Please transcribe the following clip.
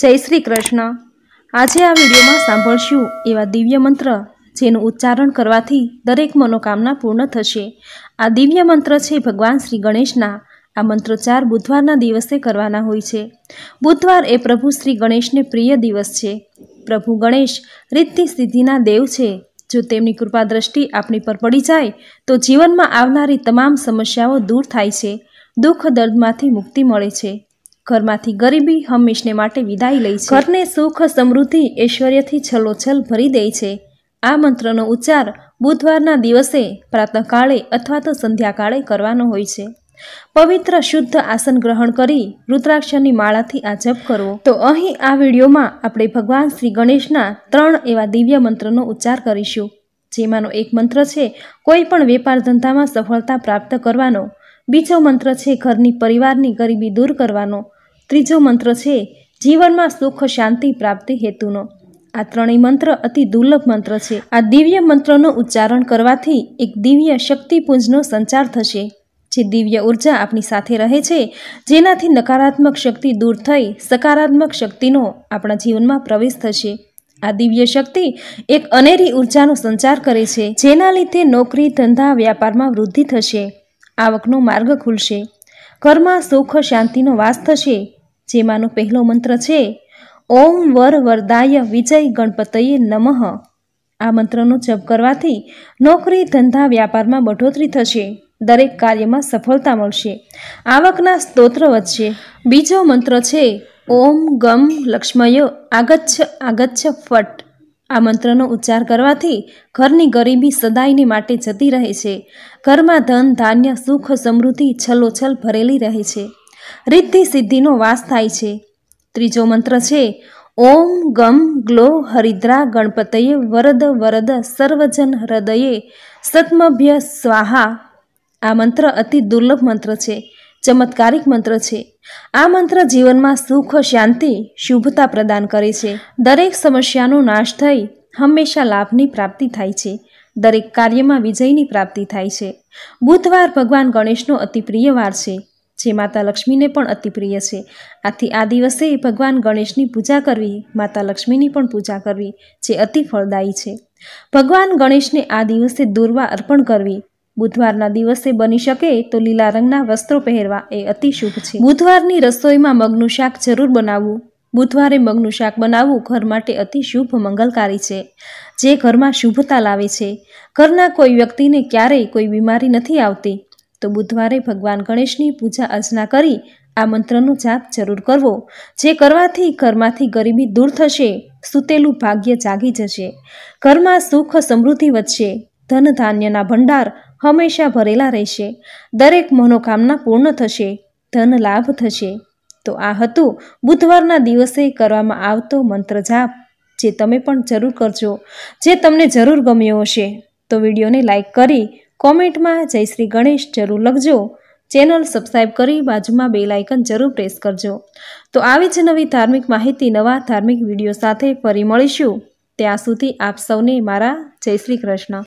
જય શ્રી કૃષ્ણ. આજે આ વિડીયોમાં સાંભળશું એવા દિવ્ય મંત્ર જેનું ઉચ્ચારણ કરવાથી દરેક મનોકામના પૂર્ણ થશે. આ દિવ્ય મંત્ર છે ભગવાન શ્રી ગણેશના. આ મંત્રોચ્ચાર બુધવારના દિવસે કરવાના હોય છે. બુધવાર એ પ્રભુ શ્રી ગણેશને પ્રિય દિવસ છે. પ્રભુ ગણેશ રીતની સિદ્ધિના દેવ છે. જો તેમની કૃપા દ્રષ્ટિ આપણી પર પડી જાય, તો જીવનમાં આવનારી તમામ સમસ્યાઓ દૂર થાય છે. દુઃખ દર્દમાંથી મુક્તિ મળે છે. ઘરમાંથી ગરીબી હંમેશને માટે વિદાય લે છે. ઘરને સુખ, સમૃદ્ધિ, ઐશ્વર્યથી છલોછલ ભરી દે છે. આ મંત્રનો ઉચ્ચાર બુધવારના દિવસે પ્રાતઃકાળે અથવા તો સંધ્યાકાળે કરવાનો હોય છે. પવિત્ર, શુદ્ધ આસન ગ્રહણ કરી રુદ્રાક્ષરની માળાથી આ જપ કરવો. તો અહીં આ વિડીયોમાં આપણે ભગવાન શ્રી ગણેશના ત્રણ એવા દિવ્ય મંત્રનો ઉચ્ચાર કરીશું. જેમાંનો એક મંત્ર છે, કોઈ પણ વેપાર ધંધામાં સફળતા પ્રાપ્ત કરવાનો બીજો મંત્ર છે ઘરની પરિવારની ગરીબી દૂર કરવાનો. ત્રીજો મંત્ર છે જીવનમાં સુખ શાંતિ પ્રાપ્તિ હેતુનો. આ ત્રણેય મંત્ર અતિ દુર્લભ મંત્ર છે. આ દિવ્ય મંત્રનો ઉચ્ચારણ કરવાથી એક દિવ્ય શક્તિપુંજનો સંચાર થશે. જે દિવ્ય ઊર્જા આપણી સાથે રહે છે, જેનાથી નકારાત્મક શક્તિ દૂર થઈ સકારાત્મક શક્તિનો આપણા જીવનમાં પ્રવેશ થશે. આ દિવ્ય શક્તિ એક અનેરી ઉર્જાનો સંચાર કરે છે, જેના લીધે નોકરી, ધંધા, વ્યાપારમાં વૃદ્ધિ થશે. આવકનો માર્ગ ખુલશે. ઘરમાં સુખ શાંતિનો વાસ થશે, જેમાંનો પહેલો મંત્ર છે, ઓમ વર વરદાય વિજય ગણપતયે નમઃ. આ મંત્રનો જપ કરવાથી નોકરી, ધંધા, વ્યાપારમાં બઢોતરી થશે. દરેક કાર્યમાં સફળતા મળશે. આવકના સ્તોત્ર વધશે. બીજો મંત્ર છે, ઓમ ગમ લક્ષ્મય આગચ્છ આગચ્છ ફટ. આ મંત્રનો ઉચ્ચાર કરવાથી ઘરની ગરીબી સદાયને માટે જતી રહે છે. ઘરમાં ધન, ધાન્ય, સુખ, સમૃદ્ધિ છલોછલ ભરેલી રહે છે. રિદ્ધિ, સિદ્ધિનો વાસ થાય છે. ત્રીજો મંત્ર છે, ઓમ ગમ ગ્લો હરિદ્રા ગણપતયે વરદ વરદ સર્વજન હૃદયે સત્મભ્ય સ્વાહા. આ મંત્ર અતિ દુર્લભ મંત્ર છે. ચમત્કારિક મંત્ર છે. આ મંત્ર જીવનમાં સુખ, શાંતિ, શુભતા પ્રદાન કરે છે. દરેક સમસ્યાનો નાશ થઈ હંમેશા લાભની પ્રાપ્તિ થાય છે. દરેક કાર્યમાં વિજયની પ્રાપ્તિ થાય છે. બુધવાર ભગવાન ગણેશનો અતિપ્રિય વાર છે. જે માતા લક્ષ્મીને પણ અતિપ્રિય છે. આથી આ દિવસે ભગવાન ગણેશની પૂજા કરવી, માતા લક્ષ્મીની પણ પૂજા કરવી, જે અતિ ફળદાયી છે. ભગવાન ગણેશને આ દિવસે દુર્વા અર્પણ કરવી બુધવારના દિવસે બની શકે તો લીલા રંગના વસ્ત્રો પહેરવા એ અતિ શુભ છે. બુધવારની રસોઈમાં મગનું શાક જરૂર બનાવવું. બુધવારે મગનું શાક બનાવવું ઘર માટે અતિ શુભ મંગલકારી છે, જે ઘરમાં શુભતા લાવે છે. ઘરના કોઈ વ્યક્તિને ક્યારેય કોઈ બીમારી નથી આવતી, તો બુધવારે ભગવાન ગણેશની પૂજા અર્ચના કરી આ મંત્રનો જાપ જરૂર કરવો, જે કરવાથી ઘરમાંથી ગરીબી દૂર થશે, સૂતેલું ભાગ્ય જાગી જશે. ઘરમાં સુખ સમૃદ્ધિ વધશે. ધન ધાન્યના ભંડાર હંમેશા ભરેલા રહેશે. દરેક મનોકામના પૂર્ણ થશે, ધન લાભ થશે. તો આ હતું બુધવારના દિવસે કરવામાં આવતો મંત્ર જાપ, જે તમે પણ જરૂર કરજો. જે તમને જરૂર ગમ્યો હશે. તો વિડીયોને લાઇક કરી કોમેન્ટમાં જય શ્રી ગણેશ જરૂર લખજો. ચેનલ સબસ્ક્રાઈબ કરી બાજુમાં બે લાઇકન જરૂર પ્રેસ કરજો. તો આવી જ નવી ધાર્મિક માહિતી, નવા ધાર્મિક વીડિયો સાથે ફરી મળીશું. ત્યાં સુધી આપ સૌને મારા જય શ્રી કૃષ્ણ.